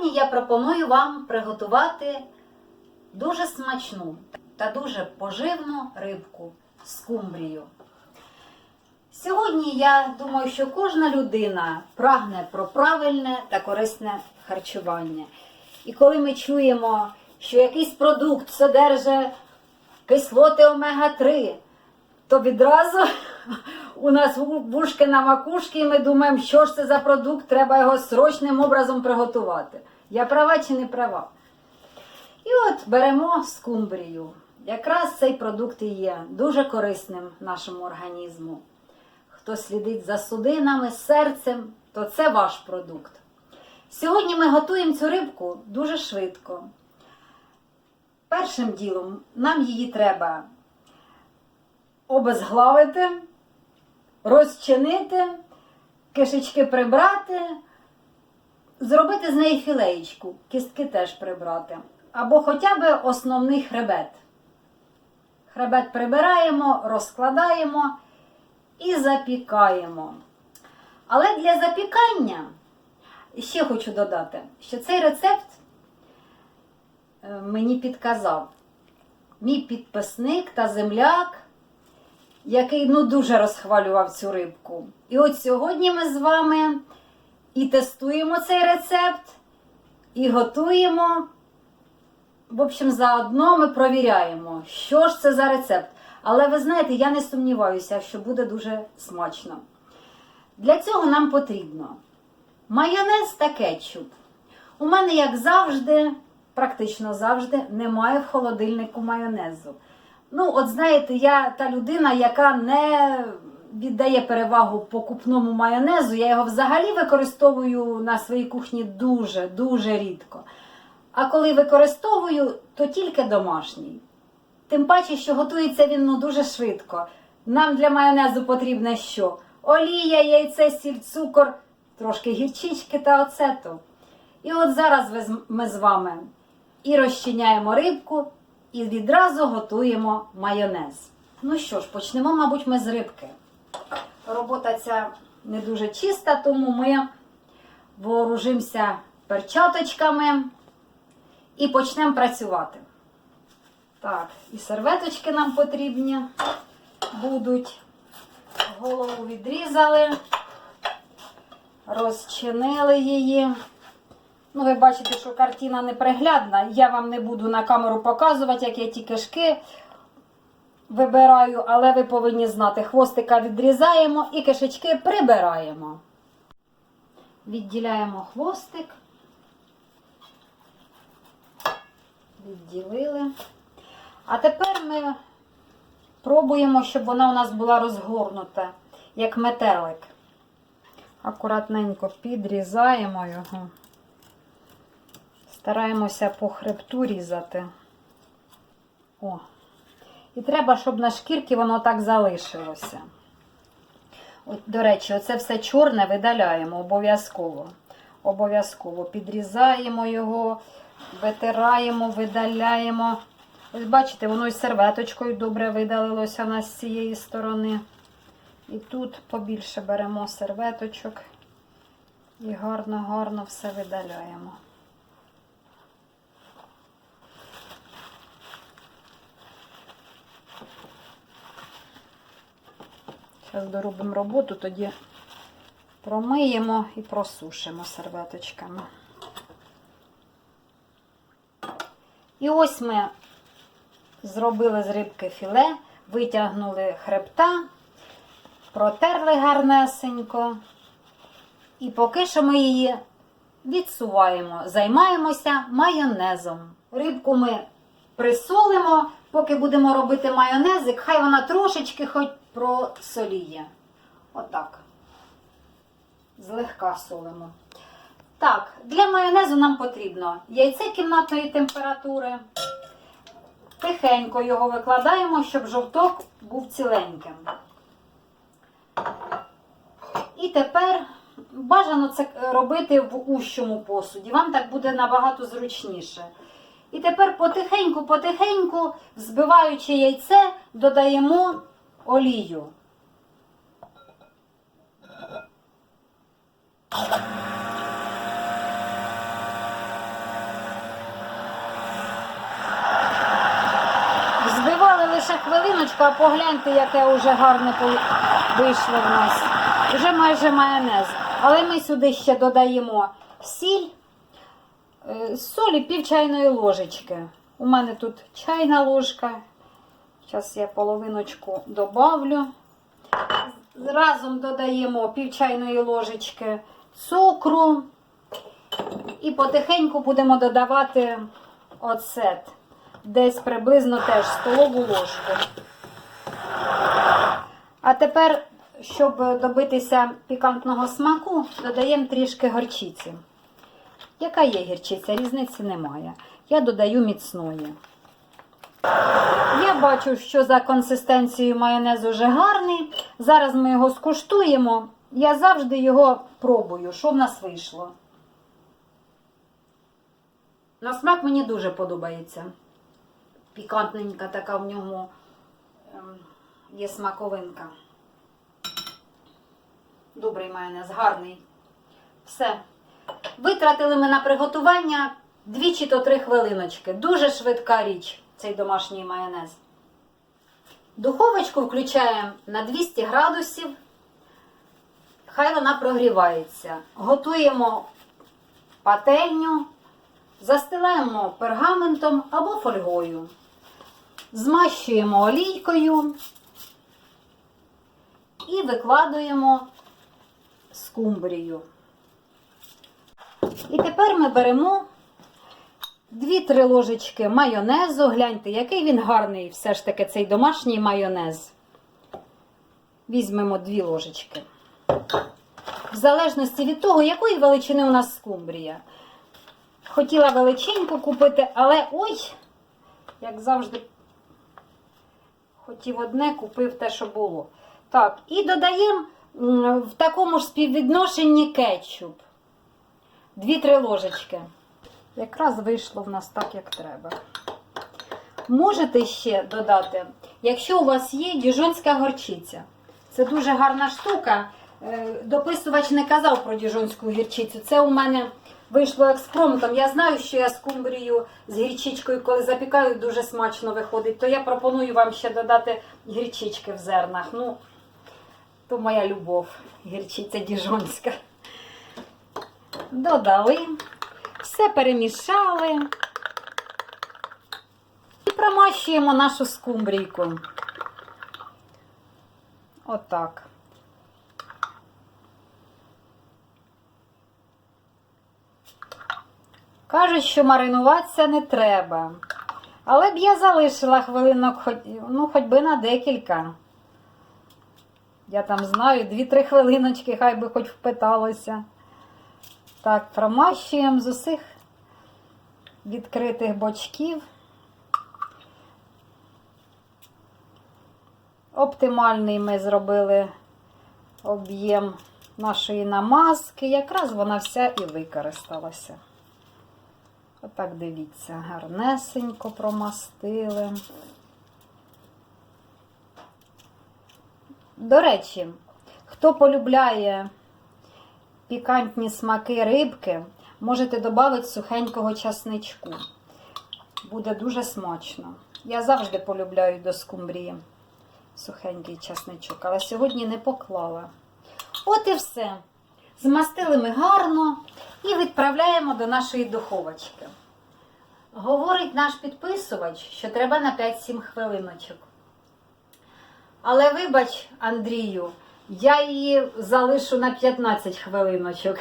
Сьогодні я пропоную вам приготувати дуже смачну та дуже поживну рибку скумбрію. Сьогодні я думаю, що кожна людина прагне про правильне та корисне харчування. І коли ми чуємо, що якийсь продукт содержить кислоти омега-3, то відразу у нас вушки на макушки, і ми думаємо, що ж це за продукт, треба його срочним образом приготувати. Я права чи не права? І от беремо скумбрію. Якраз цей продукт і є дуже корисним нашому організму. Хто слідить за судинами, серцем, то це ваш продукт. Сьогодні ми готуємо цю рибку дуже швидко. Першим ділом нам її треба обезглавити, розчинити, кишечки прибрати, зробити з неї філеєчку, кістки теж прибрати. Або хоча б основний хребет. Хребет прибираємо, розкладаємо і запікаємо. Але для запікання ще хочу додати, що цей рецепт е, мені підказав мій підписник та земляк, який ну, дуже розхвалював цю рибку. І от сьогодні ми з вами і тестуємо цей рецепт, і готуємо. В общем, заодно ми провіряємо, що ж це за рецепт. Але ви знаєте, я не сумніваюся, що буде дуже смачно. Для цього нам потрібно майонез та кетчуп. У мене, як завжди, практично завжди, немає в холодильнику майонезу. Ну, от знаєте, я та людина, яка не віддає перевагу покупному майонезу. Я його взагалі використовую на своїй кухні дуже-дуже рідко. А коли використовую, то тільки домашній. Тим паче, що готується він ну, дуже швидко. Нам для майонезу потрібне що? Олія, яйце, сіль, цукор, трошки гірчички та оцету. І от зараз ми з вами і розчиняємо рибку, і відразу готуємо майонез. Ну що ж, почнемо, мабуть, ми з рибки. Робота ця не дуже чиста, тому ми вооружимося перчаточками і почнемо працювати. Так, і серветочки нам потрібні будуть. Голову відрізали, розчинили її. Ну, ви бачите, що картина неприглядна. Я вам не буду на камеру показувати, як я ті кишки вибираю, але ви повинні знати, хвостика відрізаємо і кишечки прибираємо. Відділяємо хвостик. Відділили. А тепер ми пробуємо, щоб вона у нас була розгорнута, як метелик. Акуратненько підрізаємо його. Стараємося по хребту різати. О. І треба, щоб на шкірці воно так залишилося. От, до речі, оце все чорне видаляємо обов'язково. Обов'язково підрізаємо його, витираємо, видаляємо. Ось бачите, воно і серветочкою добре видалилося у нас з цієї сторони. І тут побільше беремо серветочок і гарно-гарно все видаляємо. Зараз доробимо роботу, тоді промиємо і просушимо серветочками. І ось ми зробили з рибки філе, витягнули хребта, протерли гарнесенько. І поки що ми її відсуваємо, займаємося майонезом. Рибку ми присолимо, поки будемо робити майонезик, хай вона трошечки хоч просоліє. Отак. Злегка солимо. Так, для майонезу нам потрібно яйце кімнатної температури. Тихенько його викладаємо, щоб жовток був ціленьким. І тепер бажано це робити в ущому посуді. Вам так буде набагато зручніше. І тепер потихеньку-потихеньку, взбиваючи яйце, додаємо олію. Збивали лише хвилиночку, а погляньте, яке вже гарне вийшло в нас. Вже майже майонез. Але ми сюди ще додаємо сіль, е, солі пів чайної ложечки. У мене тут чайна ложка Зараз я половиночку добавлю. Разом додаємо пів чайної ложечки цукру. І потихеньку будемо додавати оцет. Десь приблизно теж столову ложку. А тепер, щоб добитися пікантного смаку, додаємо трішки горчиці. Яка є гірчиця? Різниці немає. Я додаю міцної. Я бачу, що за консистенцією майонез уже гарний. Зараз ми його скуштуємо. Я завжди його пробую, що в нас вийшло. На смак мені дуже подобається. Пікантненька така в ньому ем, є смаковинка. Добрий майонез, гарний. Все. Витратили ми на приготування 2 чи то 3 хвилиночки. Дуже швидка річ цей домашній майонез. Духовочку включаємо на 200 градусів. Хай вона прогрівається. Готуємо пательню, застилаємо пергаментом або фольгою. Змащуємо олійкою і викладуємо скумбрію. І тепер ми беремо 2-3 ложечки майонезу. Гляньте, який він гарний, все ж таки цей домашній майонез. Візьмемо 2 ложечки. В залежності від того, якої величини у нас скумбрія. Хотіла величеньку купити, але ой, як завжди, хотів одне, купив те, що було. Так, і додаємо в такому ж співвідношенні кетчуп. 2-3 ложечки. Якраз вийшло в нас так, як треба. Можете ще додати, якщо у вас є діжонська горчиця. Це дуже гарна штука. Е, Дописувач не казав про діжонську гірчицю. Це у мене вийшло експромтом. Я знаю, що я скумбрію з гірчичкою, коли запікаю, дуже смачно виходить. То я пропоную вам ще додати гірчички в зернах. Ну, то моя любов, гірчиця діжонська. Додали, все перемішали і промащуємо нашу скумбрійку. Отак. Кажуть, що маринуватися не треба. Але б я залишила хвилинок, ну, хоч би на декілька. Я там знаю, 2-3 хвилиночки, хай би хоч впиталося. Так, промащуємо з усіх відкритих бочків. Оптимальний ми зробили об'єм нашої намазки. Якраз вона вся і використалася. Отак дивіться, гарнесенько промастили. До речі, хто полюбляє пікантні смаки рибки, можете додати сухенького часничку. Буде дуже смачно. Я завжди полюбляю до скумбрії сухенький часничок, але сьогодні не поклала. От і все. Змастили ми гарно і відправляємо до нашої духовочки. Говорить наш підписувач, що треба на 5-7 хвилиночок. Але вибач, Андрію, я її залишу на 15 хвилиночок.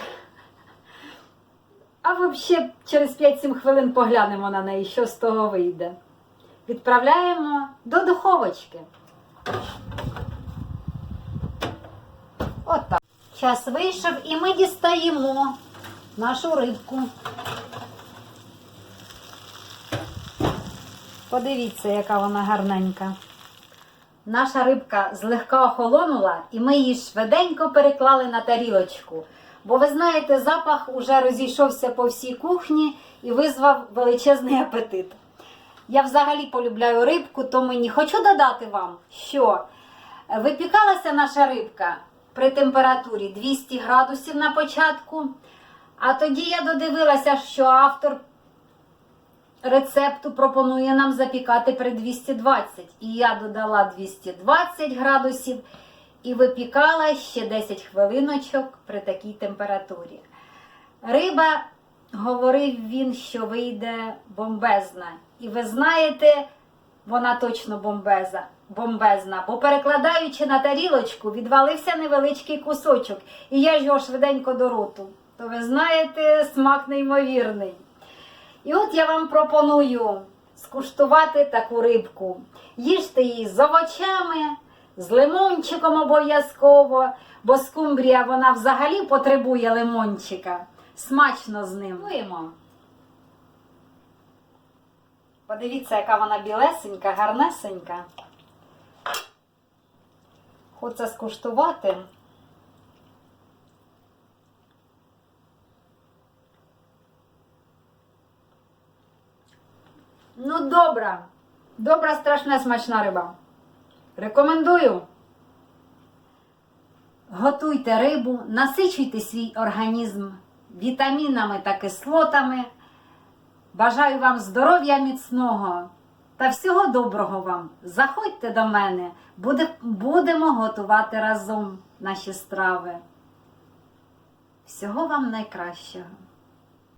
А взагалі через 5-7 хвилин поглянемо на неї, що з того вийде. Відправляємо до духовочки. Отак. Час вийшов і ми дістаємо нашу рибку. Подивіться, яка вона гарненька. Наша рибка злегка охолонула, і ми її швиденько переклали на тарілочку. Бо ви знаєте, запах уже розійшовся по всій кухні і визвав величезний апетит. Я взагалі полюбляю рибку, то мені хочу додати вам, що випікалася наша рибка при температурі 200 градусів на початку. А тоді я додивилася, що автор рецепту пропонує нам запікати при 220. І я додала 220 градусів і випікала ще 10 хвилиночок при такій температурі. Риба, говорив він, що вийде бомбезна. І ви знаєте, вона точно бомбеза, бомбезна, бо перекладаючи на тарілочку, відвалився невеличкий кусочок, і я ж його швиденько до роту. То ви знаєте, смак неймовірний. І от я вам пропоную скуштувати таку рибку. Їжте її з овочами, з лимончиком обов'язково, бо скумбрія вона взагалі потребує лимончика. Смачно з ним. Подивіться, яка вона білесенька, гарнесенька. Хочеться скуштувати. Ну, добра. Добра, страшна, смачна риба. Рекомендую. Готуйте рибу, насичуйте свій організм вітамінами та кислотами. Бажаю вам здоров'я міцного та всього доброго вам. Заходьте до мене, буде, будемо готувати разом наші страви. Всього вам найкращого.